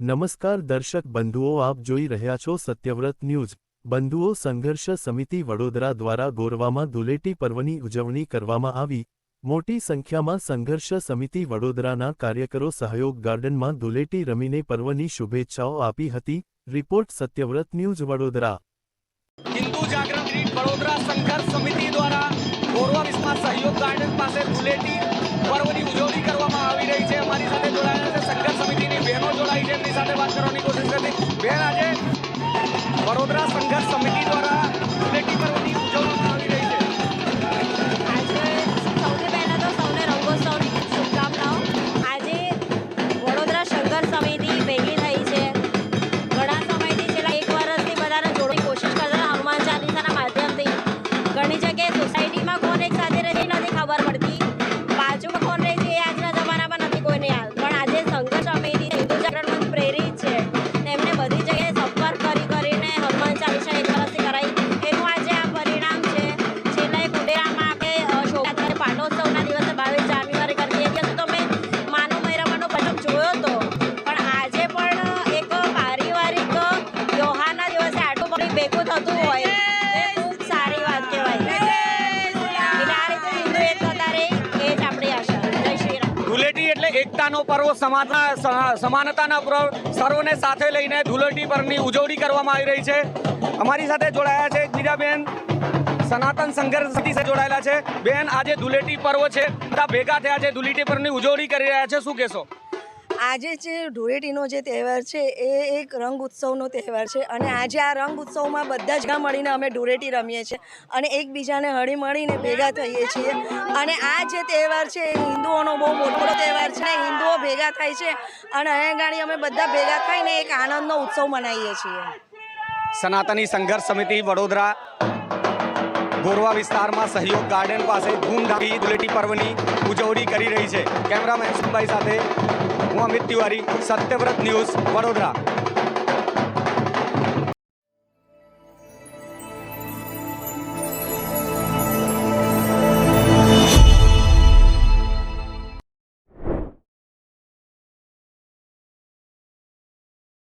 નમસ્કાર દર્શક બંધુઓ, આપ જોઈ રહ્યા છો સત્યવ્રત ન્યૂઝ. બંધુઓ, સંઘર્ષ સમિતિ વડોદરા દ્વારા ગોરવામાં ધૂલેટી પર્વની ઉજવણી કરવામાં આવી. મોટી સંખ્યામાં સંઘર્ષ સમિતિ વડોદરાના કાર્યકરો સહયોગ ગાર્ડનમાં ધૂલેટી રમીને પર્વની શુભેચ્છાઓ આપી હતી. Report Satyavrat news Vadodara. Hindu Jagran Vadodara સંઘર્ષ સમિતિ દ્વારા ગોરવા વિસ્તાર સહયોગ ગાર્ડન પાસે ધૂલેટી પર્વની ઉજવણી કરવામાં આવી રહી છે. અમારી સાથે જોડાયેલા વડોદરા સંઘર્ષ એકતાનો પર્વ સમાનતા સમાનતાના પર્વ સર્વને સાથે લઈને ધૂળેટી પર્વની ઉજવણી કરવામાં આવી રહી છે. અમારી સાથે જોડાયા છે બીજાબેન બેન સનાતન સંઘર્ષ સાથે જોડાયેલા છે. બેન, આજે ધૂળેટી પર્વ છે. બધા ભેગા થયા છે, ધૂળેટી પર્વની ઉજવણી કરી રહ્યા છે. શું કહેશો? આજે જે ધૂળેટીનો જે તહેવાર છે, એ એક રંગ ઉત્સવનો તહેવાર છે અને આજે આ રંગ ઉત્સવમાં બધા જ ગામ મળીને અમે ધૂળેટી રમીએ છીએ અને એકબીજાને હળી મળીને ભેગા થઈએ છીએ. અને આ જે તહેવાર છે, એ હિન્દુઓનો બહુ મોટો તહેવાર છે હિન્દુઓ ભેગા થાય છે અને અહીંયા ગાડી અમે બધા ભેગા થઈને એક આનંદનો ઉત્સવ મનાવીએ છીએ. સનાતની સંઘર્ષ સમિતિ વડોદરા, ગોરવા વિસ્તારમાં સહયોગ ગાર્ડન પાસે ધૂમધામથી ધૂળેટી પર્વની ઉજવણી કરી રહી છે. કેમેરામેન સુભાઈ સાથે હું અમિત તિવારી સત્યવ્રત ન્યૂઝ વડોદરા